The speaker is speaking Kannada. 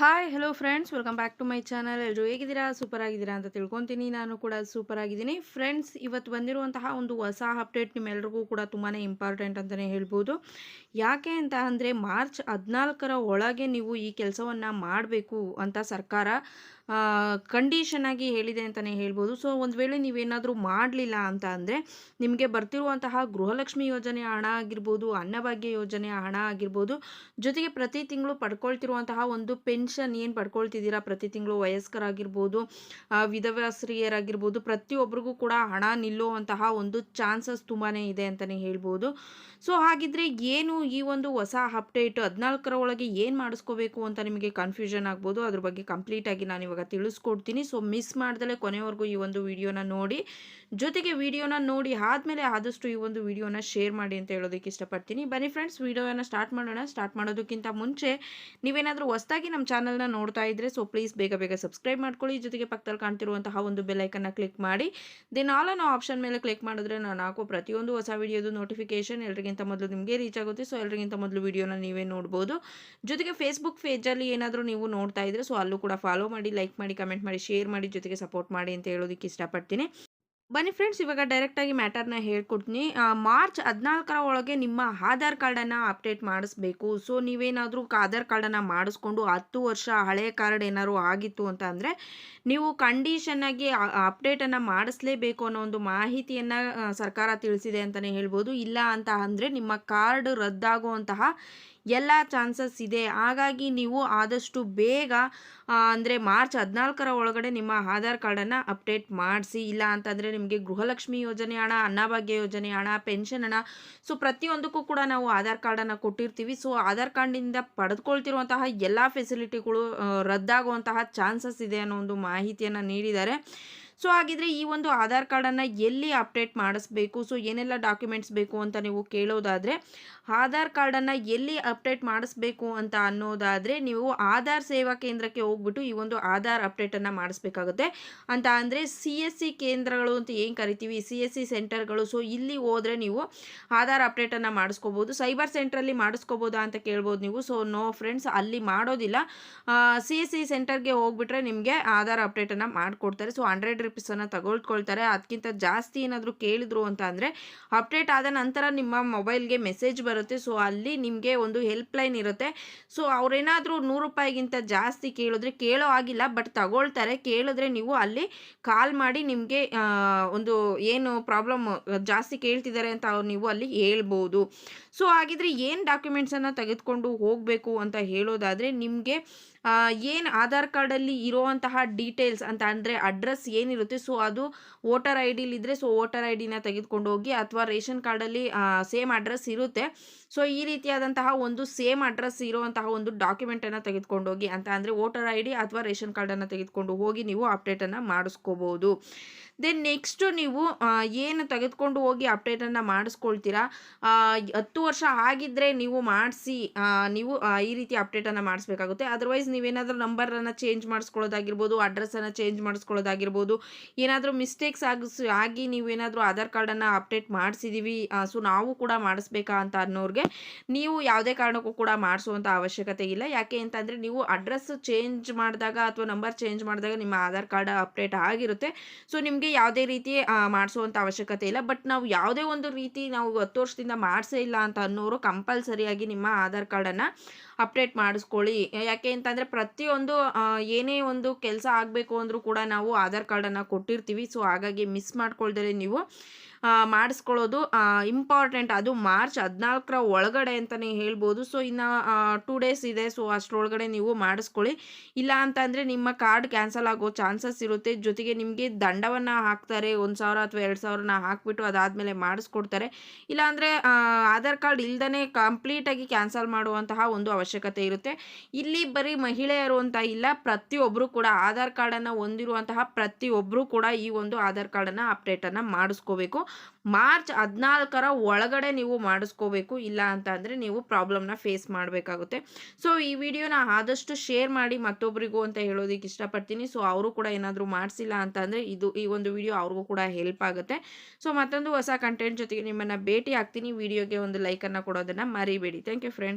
Hi hello friends welcome back to my channel ಎಲ್ಲರೂ ಹೇಗಿದ್ದೀರಾ? ಸೂಪರ್ ಆಗಿದ್ದೀರಾ ಅಂತ ತಿಳ್ಕೊತೀನಿ. ನಾನು ಕೂಡ ಸೂಪರ್ ಆಗಿದ್ದೀನಿ ಫ್ರೆಂಡ್ಸ್ ಇವತ್ತು ಬಂದಿರುವಂತಹ ಒಂದು ಹೊಸ ಅಪ್ಡೇಟ್ ನಿಮ್ಮೆಲ್ಲರಿಗೂ ಕೂಡ ತುಂಬಾ ಇಂಪಾರ್ಟೆಂಟ್ ಅಂತಲೇ ಹೇಳ್ಬೋದು. ಯಾಕೆ ಅಂತ ಅಂದರೆ ಮಾರ್ಚ್ ಹದಿನಾಲ್ಕರ ಒಳಗೆ ನೀವು ಈ ಕೆಲಸವನ್ನು ಮಾಡಬೇಕು ಅಂತ ಸರ್ಕಾರ ಕಂಡೀಷನ್ ಆಗಿ ಹೇಳಿದೆ ಅಂತಲೇ ಹೇಳ್ಬೋದು. ಸೊ ಒಂದು ವೇಳೆ ನೀವೇನಾದರೂ ಮಾಡಲಿಲ್ಲ ಅಂತ ಅಂದರೆ, ನಿಮಗೆ ಬರ್ತಿರುವಂತಹ ಗೃಹಲಕ್ಷ್ಮಿ ಯೋಜನೆ ಹಣ ಆಗಿರ್ಬೋದು, ಅನ್ನಭಾಗ್ಯ ಯೋಜನೆ ಹಣ ಆಗಿರ್ಬೋದು, ಜೊತೆಗೆ ಪ್ರತಿ ತಿಂಗಳು ಪಡ್ಕೊಳ್ತಿರುವಂತಹ ಒಂದು ಪೆನ್ಷನ್ ಏನು ಪಡ್ಕೊಳ್ತಿದ್ದೀರಾ? ಪ್ರತಿ ತಿಂಗಳು ವಯಸ್ಕರಾಗಿರ್ಬೋದು ವಿಧವಾಶ್ರೀಯರಾಗಿರ್ಬೋದು ಪ್ರತಿಯೊಬ್ಬರಿಗೂ ಕೂಡ ಹಣ ನಿಲ್ಲುವಂತಹ ಒಂದು ಚಾನ್ಸಸ್ ತುಂಬಾ ಇದೆ ಅಂತಲೇ ಹೇಳ್ಬೋದು. ಸೊ ಹಾಗಿದ್ರೆ ಏನು ಈ ಒಂದು ಹೊಸ ಅಪ್ಡೇಟ್ ಹದಿನಾಲ್ಕರ ಒಳಗೆ ಏನು ಮಾಡಿಸ್ಕೋಬೇಕು ಅಂತ ನಿಮಗೆ ಕನ್ಫ್ಯೂಷನ್ ಆಗ್ಬೋದು? ಅದ್ರ ಬಗ್ಗೆ ಕಂಪ್ಲೀಟಾಗಿ ನಾನು ಇವಾಗ ತಿಳಿಸ್ಕೊಡ್ತೀನಿ. ಸೊ ಮಿಸ್ ಮಾಡ್ದಲೇ ಕೊನೆವರೆಗೂ ಈ ಒಂದು ವಿಡಿಯೋನ ನೋಡಿ. ಜೊತೆಗೆ ವಿಡಿಯೋನ ನೋಡಿ ಆದಮೇಲೆ ಆದಷ್ಟು ಈ ಒಂದು ವಿಡಿಯೋನ ಶೇರ್ ಮಾಡಿ ಅಂತ ಹೇಳೋದಕ್ಕೆ ಇಷ್ಟಪಡ್ತೀನಿ. ಬನ್ನಿ ಫ್ರೆಂಡ್ಸ್ ವಿಡಿಯೋನ ಸ್ಟಾರ್ಟ್ ಮಾಡೋಣ. ಸ್ಟಾರ್ಟ್ ಮಾಡೋದಕ್ಕಿಂತ ಮುಂಚೆ ನೀವೇನಾದರೂ ಹೊಸದಾಗಿ ನಮ್ಮ ಚಾನಲ್ನ ನೋಡ್ತಾ ಇದ್ದರೆ ಸೊ ಪ್ಲೀಸ್ ಬೇಗ ಬೇಗ ಸಬ್ಸ್ಕ್ರೈಬ್ ಮಾಡ್ಕೊಳ್ಳಿ. ಜೊತೆಗೆ ಪಕ್ಕದಲ್ಲಿ ಕಾಣ್ತಿರುವಂತಹ ಒಂದು ಬೆಲ್ಲೈಕನ್ನ ಕ್ಲಿಕ್ ಮಾಡಿ. ದೆನ್ ಆಲ್ ಅನ್ನೋ ಆಪ್ಷನ್ ಮೇಲೆ ಕ್ಲಿಕ್ ಮಾಡಿದ್ರೆ ನಾನು ಹಾಕೋ ಪ್ರತಿಯೊಂದು ಹೊಸ ವಿಡಿಯೋದು ನೋಟಿಫಿಕೇಶನ್ ಎಲ್ರಿಗಿಂತ ಮೊದಲು ನಿಮಗೆ ರೀಚ್ ಆಗುತ್ತೆ. ಸೊ ಎಲ್ರಿಗಿಂತ ಮೊದಲು ವಿಡಿಯೋನ ನೀವೇ ನೋಡ್ಬೋದು. ಜೊತೆಗೆ ಫೇಸ್ಬುಕ್ ಪೇಜಲ್ಲಿ ಏನಾದರೂ ನೀವು ನೋಡ್ತಾ ಇದ್ರೆ ಸೊ ಅಲ್ಲೂ ಕೂಡ ಫಾಲೋ ಮಾಡಿ ಲೈಕ್ ಮಾಡಿ ಕಮೆಂಟ್ ಮಾಡಿ ಶೇರ್ ಮಾಡಿ ಜೊತೆಗೆ ಸಪೋರ್ಟ್ ಮಾಡಿ ಅಂತ ಹೇಳೋದಕ್ಕೆ ಇಷ್ಟಪಡ್ತೀನಿ. ಬನ್ನಿ ಫ್ರೆಂಡ್ಸ್ ಇವಾಗ ಡೈರೆಕ್ಟಾಗಿ ಮ್ಯಾಟರ್ನ ಹೇಳ್ಕೊಡ್ತೀನಿ. ಮಾರ್ಚ್ ಹದಿನಾಲ್ಕರ ಒಳಗೆ ನಿಮ್ಮ ಆಧಾರ್ ಕಾರ್ಡನ್ನು ಅಪ್ಡೇಟ್ ಮಾಡಿಸ್ಬೇಕು. ಸೊ ನೀವೇನಾದರೂ ಆಧಾರ್ ಕಾರ್ಡನ್ನು ಮಾಡಿಸ್ಕೊಂಡು ಹತ್ತು ವರ್ಷ ಹಳೆಯ ಕಾರ್ಡ್ ಏನಾದರೂ ಆಗಿತ್ತು ಅಂತ ಅಂದರೆ, ನೀವು ಕಂಡೀಷನ್ನಾಗಿ ಅಪ್ಡೇಟನ್ನು ಮಾಡಿಸ್ಲೇಬೇಕು ಅನ್ನೋ ಒಂದು ಮಾಹಿತಿಯನ್ನು ಸರ್ಕಾರ ತಿಳಿಸಿದೆ ಅಂತಲೇ ಹೇಳ್ಬೋದು. ಇಲ್ಲ ಅಂತ ಅಂದರೆ ನಿಮ್ಮ ಕಾರ್ಡ್ ರದ್ದಾಗುವಂತಹ ಎಲ್ಲ ಚಾನ್ಸಸ್ ಇದೆ. ಹಾಗಾಗಿ ನೀವು ಆದಷ್ಟು ಬೇಗ ಅಂದರೆ ಮಾರ್ಚ್ ಹದಿನಾಲ್ಕರ ಒಳಗಡೆ ನಿಮ್ಮ ಆಧಾರ್ ಕಾರ್ಡನ್ನು ಅಪ್ಡೇಟ್ ಮಾಡಿಸಿ. ಇಲ್ಲ ಅಂತಂದರೆ ನಿಮಗೆ ಗೃಹಲಕ್ಷ್ಮಿ ಯೋಜನೆ ಹಣ, ಅನ್ನಭಾಗ್ಯ ಯೋಜನೆ ಹಣ, ಪೆನ್ಷನ್ ಹಣ ಸೊ ಪ್ರತಿಯೊಂದಕ್ಕೂ ಕೂಡ ನಾವು ಆಧಾರ್ ಕಾರ್ಡನ್ನು ಕೊಟ್ಟಿರ್ತೀವಿ. ಸೊ ಆಧಾರ್ ಕಾರ್ಡಿಂದ ಪಡೆದುಕೊಳ್ತಿರುವಂತಹ ಎಲ್ಲ ಫೆಸಿಲಿಟಿಗಳು ರದ್ದಾಗುವಂತಹ ಚಾನ್ಸಸ್ ಇದೆ ಅನ್ನೋ ಒಂದು ಮಾಹಿತಿಯನ್ನು ನೀಡಿದ್ದಾರೆ. ಸೊ ಹಾಗಿದ್ರೆ ಈ ಒಂದು ಆಧಾರ್ ಕಾರ್ಡನ್ನು ಎಲ್ಲಿ ಅಪ್ಡೇಟ್ ಮಾಡಿಸ್ಬೇಕು? ಸೊ ಏನೆಲ್ಲ ಡಾಕ್ಯುಮೆಂಟ್ಸ್ ಬೇಕು ಅಂತ ನೀವು ಕೇಳೋದಾದರೆ, ಆಧಾರ್ ಕಾರ್ಡನ್ನು ಎಲ್ಲಿ ಅಪ್ಡೇಟ್ ಮಾಡಿಸ್ಬೇಕು ಅಂತ ಅನ್ನೋದಾದರೆ ನೀವು ಆಧಾರ್ ಸೇವಾ ಕೇಂದ್ರಕ್ಕೆ ಹೋಗ್ಬಿಟ್ಟು ಈ ಒಂದು ಆಧಾರ್ ಅಪ್ಡೇಟನ್ನು ಮಾಡಿಸ್ಬೇಕಾಗುತ್ತೆ. ಅಂತ ಅಂದರೆ ಸಿ ಎಸ್ ಸಿ ಕೇಂದ್ರಗಳು ಅಂತ ಏನು ಕರಿತೀವಿ? ಸಿ ಎಸ್ ಸಿ ಸೆಂಟರ್ಗಳು. ಸೊ ಇಲ್ಲಿ ಹೋದರೆ ನೀವು ಆಧಾರ್ ಅಪ್ಡೇಟನ್ನು ಮಾಡಿಸ್ಕೋಬೋದು. ಸೈಬರ್ ಸೆಂಟ್ರಲ್ಲಿ ಮಾಡಿಸ್ಕೋಬೋದಾ ಅಂತ ಕೇಳ್ಬೋದು ನೀವು. ಸೊ ನೋ ಫ್ರೆಂಡ್ಸ್, ಅಲ್ಲಿ ಮಾಡೋದಿಲ್ಲ. ಸಿ ಎಸ್ ಸಿ ಸೆಂಟರ್ಗೆ ಹೋಗ್ಬಿಟ್ರೆ ನಿಮಗೆ ಆಧಾರ್ ಅಪ್ಡೇಟನ್ನು ಮಾಡಿಕೊಡ್ತಾರೆ. ಸೊ ಹಂಡ್ರೆಡ್ ರುಪೀಸನ್ನು ತಗೊಳ್ಕೊಳ್ತಾರೆ. ಅದಕ್ಕಿಂತ ಜಾಸ್ತಿ ಏನಾದರೂ ಕೇಳಿದ್ರು ಅಂತ ಅಂದರೆ, ಅಪ್ಡೇಟ್ ಆದ ನಂತರ ನಿಮ್ಮ ಮೊಬೈಲ್ಗೆ ಮೆಸೇಜ್ ಬರುತ್ತೆ. ಸೊ, ಅಲ್ಲಿ ನಿಮಗೆ ಒಂದು ಹೆಲ್ಪ್ ಲೈನ್ ಇರುತ್ತೆ. ಸೊ, ಅವರೇನಾದರೂ ನೂರು ರೂಪಾಯಿಗಿಂತ ಜಾಸ್ತಿ ಕೇಳಿದ್ರೆ, ಕೇಳೋ ಆಗಿಲ್ಲ ಬಟ್ ತಗೊಳ್ತಾರೆ. ಕೇಳಿದ್ರೆ ನೀವು ಅಲ್ಲಿ ಕಾಲ್ ಮಾಡಿ ನಿಮಗೆ ಒಂದು ಏನು ಪ್ರಾಬ್ಲಮ್ ಜಾಸ್ತಿ ಕೇಳ್ತಿದ್ದಾರೆ ಅಂತ ಅವ್ರು ನೀವು ಅಲ್ಲಿ ಹೇಳ್ಬೋದು. ಸೊ, ಹಾಗಿದ್ರೆ ಏನು ಡಾಕ್ಯುಮೆಂಟ್ಸನ್ನು ತೆಗೆದುಕೊಂಡು ಹೋಗಬೇಕು ಅಂತ ಹೇಳೋದಾದರೆ, ನಿಮಗೆ ಏನು ಆಧಾರ್ ಕಾರ್ಡಲ್ಲಿ ಇರೋವಂತಹ ಡೀಟೇಲ್ಸ್ ಅಂತ ಅಂದರೆ ಅಡ್ರೆಸ್ ಏನಿರುತ್ತೆ ಸೊ ಅದು ವೋಟರ್ ಐ ಡಿಲಿದ್ದರೆ ಸೊ ವೋಟರ್ ಐ ಡಿನ ತೆಗೆದುಕೊಂಡು ಹೋಗಿ ಅಥವಾ ರೇಷನ್ ಕಾರ್ಡಲ್ಲಿ ಸೇಮ್ ಅಡ್ರೆಸ್ ಇರುತ್ತೆ. ಸೊ ಈ ರೀತಿಯಾದಂತಹ ಒಂದು ಸೇಮ್ ಅಡ್ರೆಸ್ ಇರುವಂತಹ ಒಂದು ಡಾಕ್ಯುಮೆಂಟನ್ನು ತೆಗೆದುಕೊಂಡು ಹೋಗಿ ಅಂತ ಅಂದರೆ ವೋಟರ್ ಐ ಡಿ ಅಥವಾ ರೇಷನ್ ಕಾರ್ಡನ್ನು ತೆಗೆದುಕೊಂಡು ಹೋಗಿ ನೀವು ಅಪ್ಡೇಟನ್ನು ಮಾಡಿಸ್ಕೋಬೋದು ದೆನ್ ನೆಕ್ಸ್ಟು ನೀವು ಏನು ತೆಗೆದುಕೊಂಡು ಹೋಗಿ ಅಪ್ಡೇಟನ್ನು ಮಾಡಿಸ್ಕೊಳ್ತೀರಾ? ಹತ್ತು ವರ್ಷ ಆಗಿದ್ದರೆ ನೀವು ಮಾಡಿಸಿ ನೀವು ಈ ರೀತಿ ಅಪ್ಡೇಟನ್ನು ಮಾಡಿಸ್ಬೇಕಾಗುತ್ತೆ. ಅದರ್ವೈಸ್ ನೀವೇನಾದರೂ ನಂಬರನ್ನು ಚೇಂಜ್ ಮಾಡಿಸ್ಕೊಳ್ಳೋದಾಗಿರ್ಬೋದು ಅಡ್ರೆಸ್ಸನ್ನು ಚೇಂಜ್ ಮಾಡಿಸ್ಕೊಳ್ಳೋದಾಗಿರ್ಬೋದು ಏನಾದರೂ ಮಿಸ್ಟೇಕ್ಸ್ ಆಗಿಸ್ ಆಗಿ ನೀವೇನಾದರೂ ಆಧಾರ್ ಕಾರ್ಡನ್ನು ಅಪ್ಡೇಟ್ ಮಾಡಿಸಿದ್ದೀವಿ ಸೊ ನಾವು ಕೂಡ ಮಾಡಿಸ್ಬೇಕಾ ಅಂತ ಅನ್ನೋರಿಗೆ ನೀವು ಯಾವುದೇ ಕಾರಣಕ್ಕೂ ಕೂಡ ಮಾಡಿಸುವಂಥ ಅವಶ್ಯಕತೆ ಇಲ್ಲ. ಯಾಕೆ ಅಂತಂದರೆ ನೀವು ಅಡ್ರೆಸ್ ಚೇಂಜ್ ಮಾಡಿದಾಗ ಅಥವಾ ನಂಬರ್ ಚೇಂಜ್ ಮಾಡಿದಾಗ ನಿಮ್ಮ ಆಧಾರ್ ಕಾರ್ಡ್ ಅಪ್ಡೇಟ್ ಆಗಿರುತ್ತೆ. ಸೊ ನಿಮಗೆ ಯಾವುದೇ ರೀತಿ ಮಾಡಿಸುವಂಥ ಅವಶ್ಯಕತೆ ಇಲ್ಲ. ಬಟ್ ನಾವು ಯಾವುದೇ ಒಂದು ರೀತಿ ನಾವು ಹತ್ತು ವರ್ಷದಿಂದ ಮಾಡಿಸೇ ಇಲ್ಲ ಅಂತ ಅನ್ನೋರು ಕಂಪಲ್ಸರಿಯಾಗಿ ನಿಮ್ಮ ಆಧಾರ್ ಕಾರ್ಡನ್ನು ಅಪ್ಡೇಟ್ ಮಾಡಿಸ್ಕೊಳ್ಳಿ. ಯಾಕೆ ಅಂತಂದರೆ ಪ್ರತಿಯೊಂದು ಏನೇ ಒಂದು ಕೆಲಸ ಆಗಬೇಕು ಅಂದರೂ ಕೂಡ ನಾವು ಆಧಾರ್ ಕಾರ್ಡನ್ನು ಕೊಟ್ಟಿರ್ತೀವಿ. ಸೊ ಹಾಗಾಗಿ ಮಿಸ್ ಮಾಡ್ಕೊಳ್ದರೆ ನೀವು. ಮಾಡಿಸ್ಕೊಳ್ಳೋದು ಇಂಪಾರ್ಟೆಂಟ್ ಅದು ಮಾರ್ಚ್ ಹದಿನಾಲ್ಕರ ಒಳಗಡೆ ಅಂತಲೇ ಹೇಳ್ಬೋದು. ಸೊ ಇನ್ನು ಟೂ ಡೇಸ್ ಇದೆ. ಸೊ ಅಷ್ಟರೊಳಗಡೆ ನೀವು ಮಾಡಿಸ್ಕೊಳ್ಳಿ. ಇಲ್ಲ ಅಂತಂದರೆ ನಿಮ್ಮ ಕಾರ್ಡ್ ಕ್ಯಾನ್ಸಲ್ ಆಗೋ ಚಾನ್ಸಸ್ ಇರುತ್ತೆ. ಜೊತೆಗೆ ನಿಮಗೆ ದಂಡವನ್ನು ಹಾಕ್ತಾರೆ. ಒಂದು ಸಾವಿರ ಅಥವಾ ಎರಡು ಸಾವಿರನ ಹಾಕ್ಬಿಟ್ಟು ಅದಾದಮೇಲೆ ಮಾಡಿಸ್ಕೊಡ್ತಾರೆ. ಇಲ್ಲಾಂದರೆ ಆಧಾರ್ ಕಾರ್ಡ್ ಇಲ್ದೇ ಕಂಪ್ಲೀಟಾಗಿ ಕ್ಯಾನ್ಸಲ್ ಮಾಡುವಂತಹ ಒಂದು ಅವಶ್ಯಕತೆ ಇರುತ್ತೆ. ಇಲ್ಲಿ ಬರೀ ಮಹಿಳೆಯರು ಅಂತ ಇಲ್ಲ ಪ್ರತಿಯೊಬ್ಬರು ಕೂಡ ಆಧಾರ್ ಕಾರ್ಡನ್ನು ಹೊಂದಿರುವಂತಹ ಪ್ರತಿಯೊಬ್ಬರು ಕೂಡ ಈ ಒಂದು ಆಧಾರ್ ಕಾರ್ಡನ್ನು ಅಪ್ಡೇಟನ್ನು ಮಾಡಿಸ್ಕೋಬೇಕು. ಮಾರ್ಚ್ ಹದಿನಾಲ್ಕರ ಒಳಗಡೆ ನೀವು ಮಾಡಿಸ್ಕೋಬೇಕು, ಇಲ್ಲ ಅಂತ ಅಂದರೆ ನೀವು ಪ್ರಾಬ್ಲಮ್ನ ಫೇಸ್ ಮಾಡಬೇಕಾಗುತ್ತೆ. ಸೊ ಈ ವಿಡಿಯೋನ ಆದಷ್ಟು ಶೇರ್ ಮಾಡಿ ಮತ್ತೊಬ್ಬರಿಗೂ ಅಂತ ಹೇಳೋದಕ್ಕೆ ಇಷ್ಟಪಡ್ತೀನಿ. ಸೊ ಅವರು ಕೂಡ ಏನಾದರೂ ಮಾಡಿಸಿಲ್ಲ ಅಂತ ಅಂದರೆ ಇದು ಈ ಒಂದು ವಿಡಿಯೋ ಅವ್ರಿಗೂ ಕೂಡ ಹೆಲ್ಪ್ ಆಗುತ್ತೆ. ಸೊ ಮತ್ತೊಂದು ಹೊಸ ಕಂಟೆಂಟ್ ಜೊತೆಗೆ ನಿಮ್ಮನ್ನು ಭೇಟಿ ಆಗ್ತೀನಿ. ವಿಡಿಯೋಗೆ ಒಂದು ಲೈಕನ್ನು ಕೊಡೋದನ್ನು ಮರಿಬೇಡಿ. Thank you friends